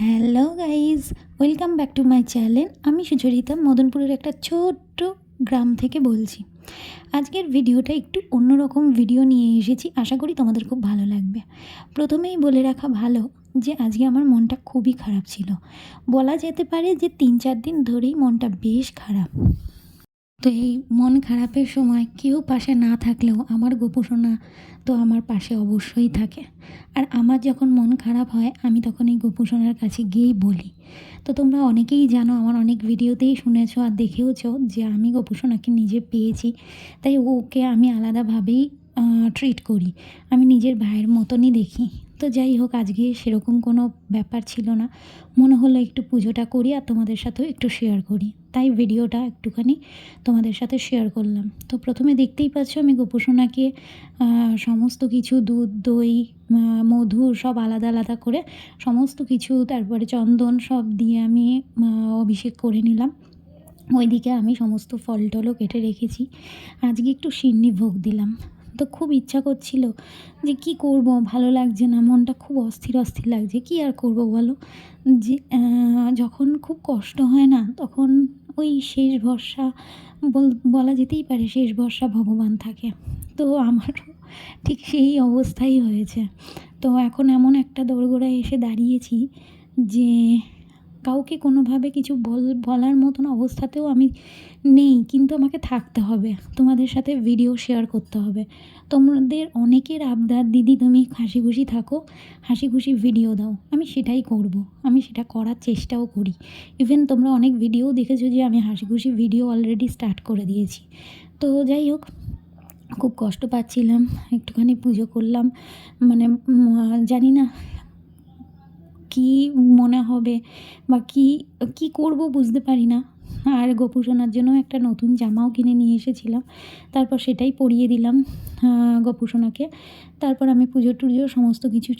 Hello guys welcome back to my channel আমি সুচরিতা, মদনপুরের একটা ছোট্ট গ্রাম থেকে বলছি। আজকের ভিডিওটা একটু অন্যরকম ভিডিও নিয়ে এসেছি। আশা করি তোমাদের খুব ভালো লাগবে। প্রথমেই বলে রাখা ভালো যে, আজকে আমার মনটা খুবই খারাপ ছিল। বলা যেতে পারে যে, তিন চার দিন ধরেই মনটা বেশ খারাপ। তো এই মন খারাপের সময় কেউ পাশে না থাকলেও আমার গোপোষণা তো আমার পাশে অবশ্যই থাকে। আর আমার যখন মন খারাপ হয়, আমি তখন এই গোপোষণার কাছে গিয়েই বলি। তো তোমরা অনেকেই জানো, আমার অনেক ভিডিওতেই শুনেছো আর দেখেওছো যে আমি গোপোষণাকে নিজে পেয়েছি। তাই ওকে আমি আলাদাভাবেই ট্রিট করি। আমি নিজের ভাইয়ের মতনই দেখি। তো যাই হোক, আজকে সেরকম কোনো ব্যাপার ছিল না। মনে হলো একটু পুজোটা করি আর তোমাদের সাথেও একটু শেয়ার করি। তাই ভিডিওটা একটুখানি তোমাদের সাথে শেয়ার করলাম। তো প্রথমে দেখতেই পাচ্ছ আমি গোপোষণাকে সমস্ত কিছু দুধ, দই মধু সব আলাদা আলাদা করে সমস্ত কিছু, তারপরে চন্দন সব দিয়ে আমি অভিষেক করে নিলাম। ওইদিকে আমি সমস্ত ফল টলও কেটে রেখেছি। আজকে একটু সিন্নি ভোগ দিলাম। তো খুব ইচ্ছা করছিল যে কি করব, ভালো লাগছে না, মনটা খুব অস্থির অস্থির লাগছে, কি আর করব বলো? যে যখন খুব কষ্ট হয় না, তখন ওই শেষ ভরসা বল- যেতেই পারে শেষ ভরসা ভগবান থাকে। তো আমারও ঠিক সেই অবস্থাই হয়েছে। তো এখন এমন একটা দোরগোড়ায় এসে দাঁড়িয়েছি যে কাউকে কোনোভাবে কিছু বল, বলার মতন অবস্থাতেও আমি নেই, কিন্তু আমাকে থাকতে হবে। তোমাদের সাথে ভিডিও শেয়ার করতে হবে। তোমাদের অনেকের আবদার, দিদি, তুমি হাসি খুশি থাকো হাসি খুশি ভিডিও দাও। আমি সেটাই করব। আমি সেটা করার চেষ্টাও করি। ইভেন তোমরা অনেক ভিডিও দেখেছ যে আমি হাসি খুশি ভিডিও অলরেডি স্টার্ট করে দিয়েছি। তো যাই হোক, খুব কষ্ট পাচ্ছিলাম, একটুখানি পুজো করলাম। মানে জানি না কী মনে হবে বা কী কী করব বুঝতে পারি না। আর গোপুসোনার জন্য একটা নতুন জামাও কিনে নিয়ে এসেছিলাম। তারপর সেটাই পরিয়ে দিলাম গোপুসোনাকে। তারপর আমি পুজো টুজো সমস্ত কিছু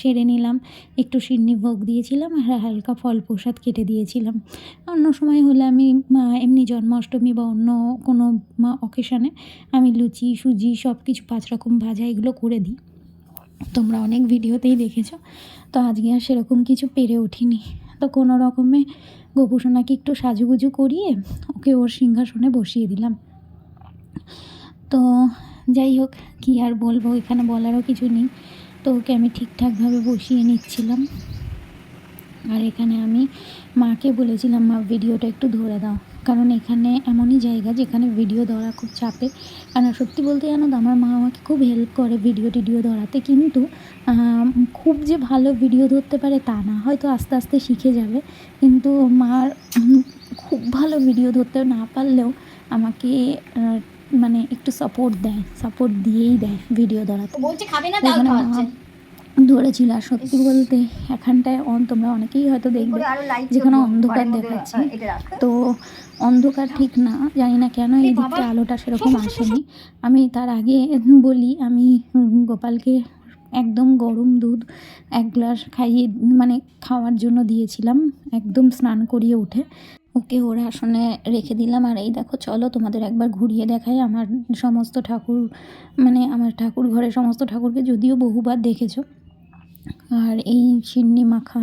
সেরে নিলাম। একটু সিন্নি ভোগ দিয়েছিলাম আর হালকা ফল প্রসাদ কেটে দিয়েছিলাম। অন্য সময় হলে আমি এমনি জন্মাষ্টমী বা অন্য কোনো অকেশানে আমি লুচি, সুজি সব কিছু পাঁচ রকম ভাজা এগুলো করে দিই। তোমরা অনেক ভিডিওতেই দেখেছ। তো আজকে আর সেরকম কিছু পেরে উঠিনি। তো কোনো রকমে গোপুসোনাকে একটু সাজুগুজু করিয়ে ওকে ওর সিংহাসনে বসিয়ে দিলাম। তো যাই হোক, কী আর বলব, এখানে বলারও কিছু নেই। তো ওকে আমি ঠিকঠাকভাবে বসিয়ে নিচ্ছিলাম। আর এখানে আমি মাকে বলেছিলাম মা ভিডিওটা একটু ধরে দাও। কারণ এখানে এমনই জায়গা যেখানে ভিডিও ধরা খুব চাপে। আর সত্যি বলতে জানো তো আমার মা আমাকে খুব হেল্প করে ভিডিও টিডিও ধরাতে। কিন্তু খুব যে ভালো ভিডিও ধরতে পারে তা না। হয়তো আস্তে আস্তে শিখে যাবে। কিন্তু মার খুব ভালো ভিডিও ধরতে না পারলেও আমাকে মানে একটু সাপোর্ট দেয়। সাপোর্ট দিয়েই দেয় ভিডিও ধরাতে। বলছে খাবে না ধরেছিল। আর সত্যি বলতে এখানটায় অন- তোমরা অনেকেই হয়তো দেখবে যেখানে অন্ধকার দেখাচ্ছে। তো অন্ধকার ঠিক না জানি না কেন এই দিকটা আলোটা সেরকম আসেনি। আমি তার আগে বলি আমি গোপালকে একদম গরম দুধ এক গ্লাস খাইয়ে মানে খাওয়ার জন্য দিয়েছিলাম একদম স্নান করিয়ে উঠে। ওকে ওর আসনে রেখে দিলাম। আর এই দেখো চলো তোমাদের একবার ঘুরিয়ে দেখাই। আমার সমস্ত ঠাকুর মানে আমার ঠাকুর ঘরে সমস্ত ঠাকুরকে যদিও বহুবার দেখেছ আর এই সিন্নি মাখা,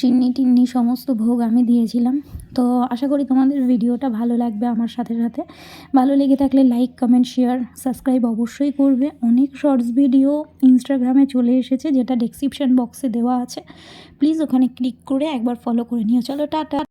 সিন্নি টিন্নি সমস্ত ভোগ আমি দিয়েছিলাম। তো আশা করি তোমাদের ভিডিওটা ভালো লাগবে আমার সাথে সাথে। ভালো লেগে থাকলে লাইক কমেন্ট শেয়ার সাবস্ক্রাইব অবশ্যই করবে। অনেক শর্টস ভিডিও ইনস্টাগ্রামে চলে এসেছে, যেটা ডেসক্রিপশান বক্সে দেওয়া আছে। প্লিজ ওখানে ক্লিক করে একবার ফলো করে নিও। চলো, টাটা।